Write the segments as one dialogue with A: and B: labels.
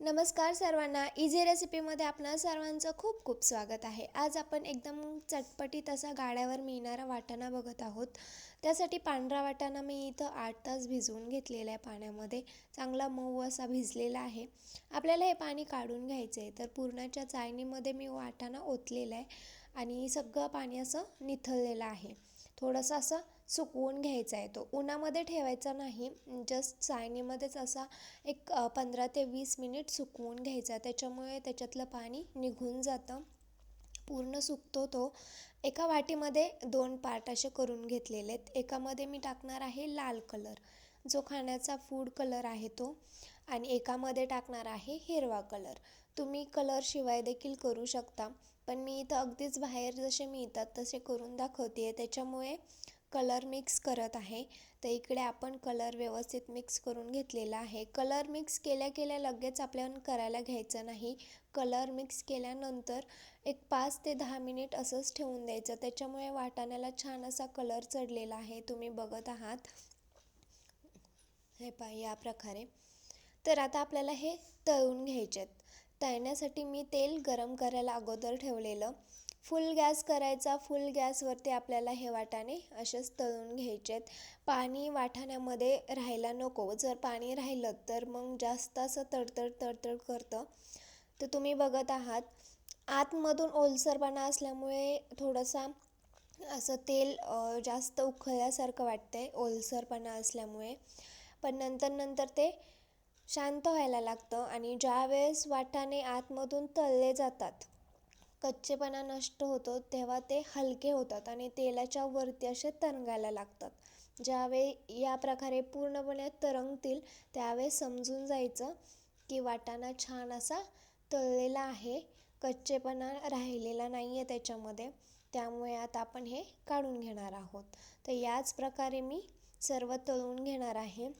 A: नमस्कार सर्वांना. इझी रेसिपीमध्ये आपणा सर्वांचं खूप खूप स्वागत आहे. आज आपण एकदम चटपटीत असा गाड्यावर मिळणारा वाटाणा बघत आहोत. त्यासाठी पांढरा वाटाणा मी इथं आठ तास भिजवून घेतलेला आहे पाण्यामध्ये. चांगला मऊ असा भिजलेला आहे. आपल्याला हे पाणी काढून घ्यायचं आहे तर पूर्णाच्या चाळणीमध्ये मी वाटाणा ओतलेला आहे आणि सगळं पाणी असं निथळलेलं आहे. थोडासा असा सुकवून घ्यायचा आहे तो. उन्हामध्ये ठेवायचा नाही जस्ट चाळणीमध्येच असा एक पंधरा ते वीस मिनिट सुकवून घ्यायचा. त्याच्यामुळे त्याच्यातलं पाणी निघून जातं. पूर्ण सुकतो तो. एका वाटीमध्ये दोन पार्ट असे करून घेतलेले आहेत. एकामध्ये मी टाकणार आहे लाल कलर. जो खाण्याचा फूड कलर आहे तो. आणि एकामध्ये टाकणार आहे हिरवा कलर. तुम्ही कलर शिवाय देखील करू शकता पण मी इथं अगदीच बाहेर जसे मिळतात तसे करून दाखवते आहे त्याच्यामुळे कलर मिक्स करत आहे. तर इकडे आपण कलर व्यवस्थित मिक्स करून घेतलेला आहे. कलर मिक्स केल्या केल्या लगेच आपल्याला करायला घ्यायचं नाही. कलर मिक्स केल्यानंतर एक पाच ते दहा मिनिट असंच ठेवून द्यायचं. त्याच्यामुळे वाटाण्याला छान असा कलर चढलेला आहे. तुम्ही बघत आहात. हे पहा या प्रकारे. तर आता आपल्याला हे तळून घ्यायचे आहेत तळण्यासाठी मी तेल गरम करायला अगोदर ठेवलेलं. फुल गॅस करायचा फुल गॅसवरती आपल्याला हे वाटाणे असेच तळून घ्यायचे आहेत पाणी वाटाण्यामध्ये राहायला नको. जर पाणी राहिलं तर मग जास्त असं तडतड तडतड करतं. तर तुम्ही बघत आहात आतमधून ओलसरपणा असल्यामुळे थोडंसा असं तेल जास्त उकळल्यासारखं वाटतंय ओलसरपणा असल्यामुळे. पण नंतर नंतर ते शांत व्हायला लागतं आणि ज्यावेळेस वाटाणे आतमधून तळले जातात कच्चेपणा नष्ट होतो तेव्हा ते हलके होतात आणि तेलाच्या वरती असे तरंगायला लागतात. ज्यावेळी या प्रकारे पूर्णपणे तरंगतील त्यावेळेस समजून जायचं की वाटाणा छान असा तळलेला आहे कच्चेपणा राहिलेला नाही आहे त्याच्यामध्ये. त्यामुळे आता आपण हे काढून घेणार आहोत. तर याच प्रकारे मी सर्व तळून घेणार आहे.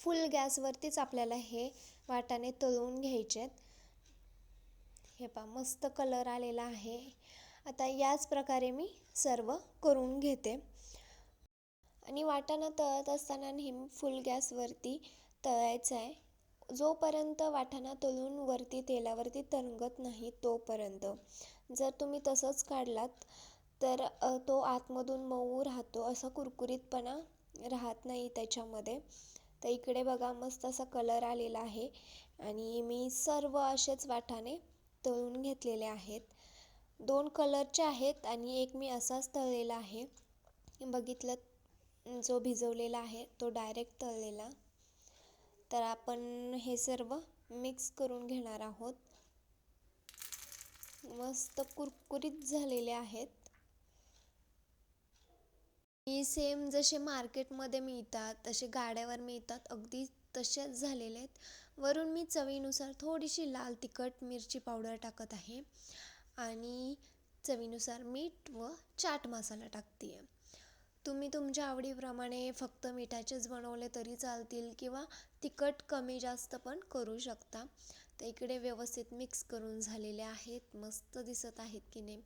A: फुल गॅसवरतीच आपल्याला हे वाटाणे तळून घ्यायचे आहेत. हे पहा मस्त कलर आलेला आहे. आता याच प्रकारे मी सर्व करून घेते. आणि वाटाणा तळत असताना नेहमी फुल गॅसवरती तळायचं आहे. जोपर्यंत वाटाणा तळून वरती तेलावरती तरंगत नाही तोपर्यंत. जर तुम्ही तसंच काढलात तर तो आतमधून मऊ राहतो. असा कुरकुरीतपणा राहत नाही त्याच्यामध्ये. तर इकडे बघा मस्त असा कलर आलेला आहे. आणि मी सर्व असेच वाटाणे तळून घेतलेले आहेत. दोन कलरचे आहेत आणि एक मी असाच तळलेला आहे. बघितलं जो भिजवलेला आहे तो डायरेक्ट तळलेला. तर आपण हे सर्व मिक्स करून घेणार आहोत. मस्त कुरकुरीत झालेले आहेत. सेम जसे मार्केटमध्ये मिळतात तसे गाड्यावर मिळतात अगदी तसेच झालेले आहेत. वरून मी चवीनुसार थोडीशी लाल तिखट मिरची पावडर टाकत आहे आणि चवीनुसार मीठ व चाट मसाला टाकते आहे तुम्ही तुमच्या आवडीप्रमाणे फक्त मिठाचेच बनवले तरी चालतील किंवा तिखट कमी जास्त पण करू शकता. तर इकडे व्यवस्थित मिक्स करून झालेले आहेत मस्त दिसत आहेत की नाही.